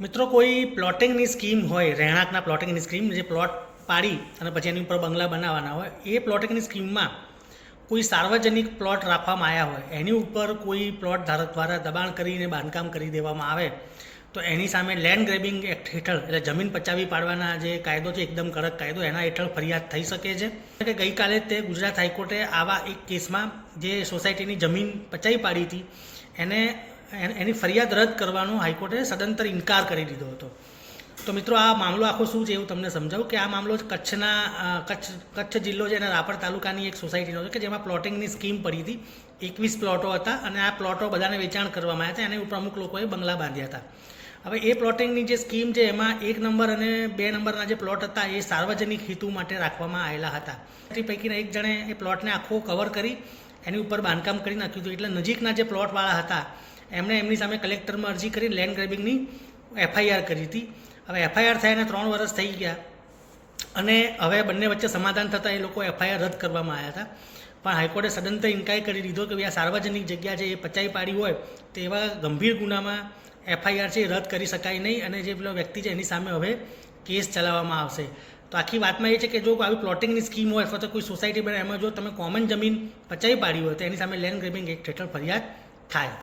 મિત્રો, કોઈ પ્લોટિંગની સ્કીમ હોય, રહેણાંકના પ્લોટિંગની સ્કીમ જે પ્લોટ પાડી અને પછી એની ઉપર બંગલા બનાવવાના હોય, એ પ્લોટિંગની સ્કીમમાં કોઈ સાર્વજનિક પ્લોટ રાખવામાં આવ્યા હોય, એની ઉપર કોઈ પ્લોટ ધારક દ્વારા દબાણ કરીને બાંધકામ કરી દેવામાં આવે, તો એની સામે લેન્ડ ગ્રેબિંગ એક્ટ હેઠળ, એટલે જમીન પચાવી પાડવાના જે કાયદો છે, એકદમ કડક કાયદો, એના હેઠળ ફરિયાદ થઈ શકે છે. કે ગઈકાલે તે ગુજરાત હાઈકોર્ટે આવા એક કેસમાં જે સોસાયટીની જમીન પચાવી પાડી હતી, એને એન- ફરિયાદ રદ કરવાનો હાઈકોર્ટે સદંતર ઇનકાર કરી દીધો હતો. તો મિત્રો આ મામલો આખો શું છે એવું તમને સમજાવું? કે આ મામલો કચ્છના કચ્છ કચ્છ જિલ્લો છે અને રાપર તાલુકાની એક સોસાયટીનો છે કે જેમાં પ્લોટિંગની સ્કીમ પડી હતી. એકવીસ પ્લોટો હતા અને આ પ્લોટો બધાને વેચાણ કરવામાં આવ્યા હતા. એની ઉપર અમુક લોકોએ બંગલા બાંધ્યા હતા. હવે એ પ્લોટિંગની જે સ્કીમ છે એમાં એક નંબર અને બે નંબરના જે પ્લોટ હતા એ સાર્વજનિક હેતુ માટે રાખવામાં આવેલા હતા. તે પૈકીના એક જણે એ પ્લોટને આખો કવર કરી, એની ઉપર બાંધકામ કરી નાખ્યું હતું. એટલે નજીકના જે પ્લોટવાળા હતા એમણે એમની સામે કલેક્ટરમાં અરજી કરી લેન્ડ ગ્રેબિંગની એફઆઈઆર કરી હતી. હવે એફઆઈઆર થયાને ત્રણ વર્ષ થઈ ગયા અને હવે બંને વચ્ચે સમાધાન થતાં એ લોકો એફઆઈઆર રદ કરવામાં આવ્યા હતા. પણ હાઈકોર્ટે સદંતર ઇન્કાય કરી દીધો કે ભાઈ આ સાર્વજનિક જગ્યા છે, એ પચાઈ પાડી હોય તો એવા ગંભીર ગુનામાં એફઆઈઆર છે એ રદ કરી શકાય નહીં અને જે પેલો વ્યક્તિ છે એની સામે હવે કેસ ચલાવવામાં આવશે. તો આખી વાતમાં એ છે કે જો આવી પ્લોટિંગની સ્કીમ હોય અથવા તો કોઈ સોસાયટી બને એમાં જો તમે કોમન જમીન પચાવી પાડી હોય તો એની સામે લેન્ડ ગ્રેબિંગ એક્ટ હેઠળ ફરિયાદ થાય.